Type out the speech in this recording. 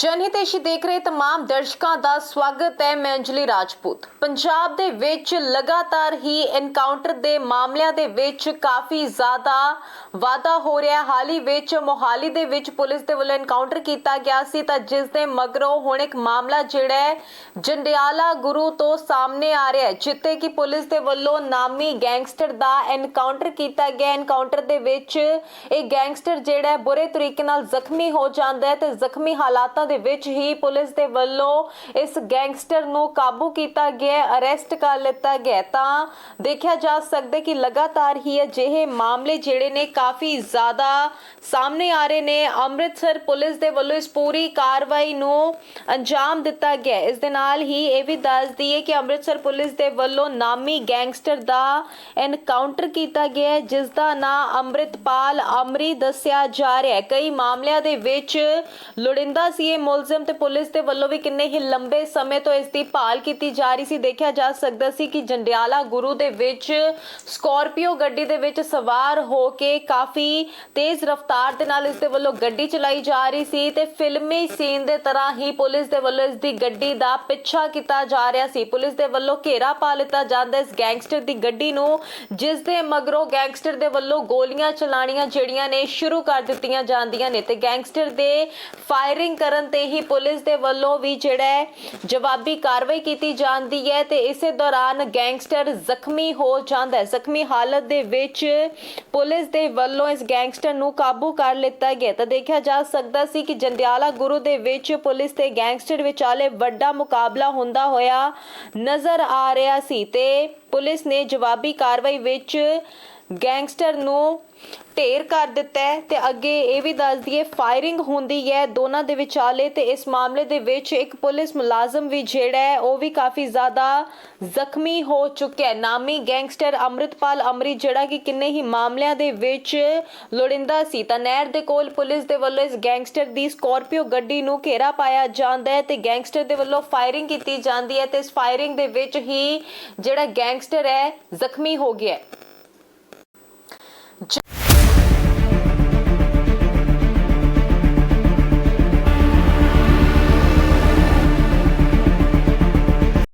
ਦੇਸ਼ੀ ਦੇਖ ਰਹੇ तमाम ਦਰਸ਼ਕਾਂ ਦਾ ਸਵਾਗਤ ਹੈ ਮੈਂ ਅੰਜਲੀ ਰਾਜਪੂਤ ਪੰਜਾਬ ਦੇ ਵਿੱਚ ਲਗਾਤਾਰ ਹੀ ਐਨਕਾਊਂਟਰ ਦੇ ਮਾਮਲਿਆਂ ਦੇ ਵਿੱਚ ਕਾਫੀ ਜ਼ਿਆਦਾ ਵਾਧਾ ਹੋ ਰਿਹਾ ਹਾਲ ਹੀ ਵਿੱਚ ਮੋਹਾਲੀ ਦੇ ਵਿੱਚ ਪੁਲਿਸ ਦੇ ਵੱਲੋਂ ਐਨਕਾਊਂਟਰ ਕੀਤਾ ਗਿਆ ਸੀ ਤਾਂ ਜਿਸ ਦੇ ਮਗਰੋਂ ਹੁਣ ਇੱਕ ਮਾਮਲਾ ਜਿਹੜਾ ਹੈ, ਜੰਡਿਆਲਾ ਗੁਰੂ ਤੋਂ ਸਾਹਮਣੇ ਆ ਰਿਹਾ ਹੈ ਜਿੱਤੇ ਕਿ ਪੁਲਿਸ ਦੇ ਵੱਲੋਂ ਨਾਮੀ ਗੈਂਗਸਟਰ ਦਾ ਐਨਕਾਊਂਟਰ ਕੀਤਾ ਗਿਆ ਐਨਕਾਊਂਟਰ ਦੇ ਵਿੱਚ ਇਹ ਗੈਂਗਸਟਰ ਜਿਹੜਾ ਹੈ, ਬੁਰੇ ਤਰੀਕੇ ਨਾਲ ਜ਼ਖਮੀ ਹੋ ਜਾਂਦਾ ਹੈ ਤੇ ਜ਼ਖਮੀ ਹਾਲਾਤਾਂ ਦੇ ਵਿੱਚ ਹੀ ਪੁਲਿਸ ਦੇ ਵੱਲੋਂ ਇਸ ਗੈਂਗਸਟਰ ਨੂੰ ਕਾਬੂ ਕੀਤਾ ਗਿਆ ਅਰੈਸਟ ਕਰ ਲਿੱਤਾ ਗਿਆ ਤਾਂ ਦੇਖਿਆ ਜਾ ਸਕਦਾ ਕਿ ਲਗਾਤਾਰ ਹੀ ਅਜਿਹੇ ਮਾਮਲੇ ਜਿਹੜੇ ਨੇ ਕਾਫੀ ਜ਼ਿਆਦਾ ਸਾਹਮਣੇ ਆ ਰਹੇ ਨੇ। ਅੰਮ੍ਰਿਤਸਰ ਪੁਲਿਸ ਦੇ ਵੱਲੋਂ ਇਸ ਪੂਰੀ ਕਾਰਵਾਈ ਨੂੰ ਅੰਜਾਮ ਦਿੱਤਾ ਗਿਆ ਇਸ ਦੇ ਨਾਲ ਹੀ ਇਹ ਵੀ ਦੱਸ ਦਈਏ ਕਿ ਅੰਮ੍ਰਿਤਸਰ ਪੁਲਿਸ ਦੇ ਵੱਲੋਂ ਨਾਮੀ ਗੈਂਗਸਟਰ ਦਾ ਐਨਕਾਊਂਟਰ ਕੀਤਾ ਗਿਆ ਹੈ, ਜਿਸ ਦਾ ਨਾਮ ਅੰਮ੍ਰਿਤਪਾਲ ਅਮਰੀ ਦੱਸਿਆ ਜਾ ਰਿਹਾ ਹੈ। ਕਈ ਮਾਮਲਿਆਂ ਦੇ ਵਿੱਚ ਲੋੜਿੰਦਾ ਸੀ ਇਹ ਮੁਲਜ਼ਮ ਤੇ ਪੁਲਿਸ ਦੇ ਵੱਲੋਂ ਵੀ ਕਿੰਨੇ ਹੀ ਲੰਬੇ ਸਮੇਂ ਤੋਂ ਇਸ ਦੀ ਭਾਲ ਕੀਤੀ ਜਾ ਰਹੀ ਸੀ। ਦੇਖਿਆ ਜਾ ਸਕਦਾ ਸੀ ਕਿ ਜੰਡਿਆਲਾ ਗੁਰੂ ਦੇ ਵਿੱਚ ਸਕਾਰਪੀਓ ਗੱਡੀ ਦੇ ਵਿੱਚ ਸਵਾਰ ਹੋ ਕੇ ਕਾਫੀ ਤੇਜ਼ ਰਫ਼ਤਾਰ ਦੇ ਨਾਲ ਇਸ ਦੇ ਵੱਲੋਂ ਗੱਡੀ ਚਲਾਈ ਜਾ ਰਹੀ ਸੀ ਤੇ ਫਿਲਮੀ ਸੀਨ ਦੇ ਤਰ੍ਹਾਂ ਹੀ ਪੁਲਿਸ ਦੇ ਵੱਲੋਂ ਇਸ ਦੀ ਗੱਡੀ ਦਾ ਪਿੱਛਾ ਕੀਤਾ ਜਾ ਰਿਹਾ ਸੀ। ਪੁਲਿਸ ਦੇ ਵੱਲੋਂ ਘੇਰਾ ਪਾ ਲਿੱਤਾ ਜਾਂਦਾ ਇਸ ਗੈਂਗਸਟਰ ਦੀ ਗੱਡੀ ਨੂੰ, ਜਿਸ ਦੇ ਮਗਰੋਂ ਗੈਂਗਸਟਰ ਦੇ ਵੱਲੋਂ ਗੋਲੀਆਂ ਚਲਾਣੀਆਂ ਜਿਹੜੀਆਂ ਨੇ ਸ਼ੁਰੂ ਕਰ ਦਿੱਤੀਆਂ ਜਾਂਦੀਆਂ ਨੇ ਤੇ ਗੈਂਗਸਟਰ ਦੇ ਫਾਇਰਿੰਗ ਕਰਨ ਤੇ ਹੀ ਪੁਲਿਸ ਦੇ ਵੱਲੋਂ ਵੀ ਜਿਹੜਾ ਜਵਾਬੀ ਕਾਰਵਾਈ ਕੀਤੀ ਜਾਂਦੀ ਹੈ ਤੇ ਇਸੇ ਦੌਰਾਨ ਗੈਂਗਸਟਰ ਜ਼ਖਮੀ ਹੋ ਜਾਂਦਾ ਹੈ। ਜ਼ਖਮੀ ਹਾਲਤ ਦੇ ਵਿੱਚ ਪੁਲਿਸ ਦੇ ਵੱਲੋਂ ਇਸ ਗੈਂਗਸਟਰ ਨੂੰ ਕਾਬੂ ਕਰ ਲਿੱਤਾ ਗਿਆ ਤਾਂ ਦੇਖਿਆ ਜਾ ਸਕਦਾ ਸੀ ਕਿ ਜੰਡਿਆਲਾ ਗੁਰੂ ਦੇ ਵਿੱਚ ਪੁਲਿਸ ਤੇ ਗੈਂਗਸਟਰ ਵਿਚਾਲੇ ਵੱਡਾ ਮੁਕਾਬਲਾ ਹੁੰਦਾ ਹੋਇਆ ਨਜ਼ਰ ਆ ਰਿਹਾ ਸੀ ਤੇ ਪੁਲਿਸ ਨੇ ਜਵਾਬੀ ਕਾਰਵਾਈ ਵਿੱਚ ਗੈਂਗਸਟਰ ਨੂੰ ਢੇਰ ਕਰ ਦਿੱਤਾ ਹੈ ਤੇ ਅੱਗੇ ਇਹ ਵੀ ਦੱਸ ਦਈਏ ਫਾਇਰਿੰਗ ਹੁੰਦੀ ਹੈ ਦੋਨਾਂ ਦੇ ਵਿਚਾਲੇ ਤੇ ਇਸ ਮਾਮਲੇ ਦੇ ਵਿੱਚ ਇੱਕ ਪੁਲਿਸ ਮੁਲਾਜ਼ਮ ਵੀ ਜਿਹੜਾ ਹੈ, ਉਹ ਵੀ ਕਾਫੀ ਜ਼ਿਆਦਾ ਜ਼ਖਮੀ ਹੋ ਚੁੱਕਿਆ ਹੈ। ਨਾਮੀ ਗੈਂਗਸਟਰ ਅੰਮ੍ਰਿਤਪਾਲ ਅਮਰੀ, ਜਿਹੜਾ ਕਿ ਕਿੰਨੇ ਹੀ ਮਾਮਲਿਆਂ ਦੇ ਵਿੱਚ ਲੋੜਿੰਦਾ ਸੀ। ਤਾਂ ਨਹਿਰ ਦੇ ਕੋਲ ਪੁਲਿਸ ਦੇ ਵੱਲੋਂ ਇਸ ਗੈਂਗਸਟਰ ਦੀ ਸਕਾਰਪੀਓ ਗੱਡੀ ਨੂੰ ਘੇਰਾ ਪਾਇਆ ਜਾਂਦਾ ਹੈ ਤੇ ਗੈਂਗਸਟਰ ਦੇ ਵੱਲੋਂ ਫਾਇਰਿੰਗ ਕੀਤੀ ਜਾਂਦੀ ਹੈ ਤੇ ਇਸ ਫਾਇਰਿੰਗ ਦੇ ਵਿੱਚ ਹੀ ਜਿਹੜਾ ਗੈਂਗਸਟਰ ਹੈ, ਜ਼ਖਮੀ ਹੋ ਗਿਆ ਹੈ।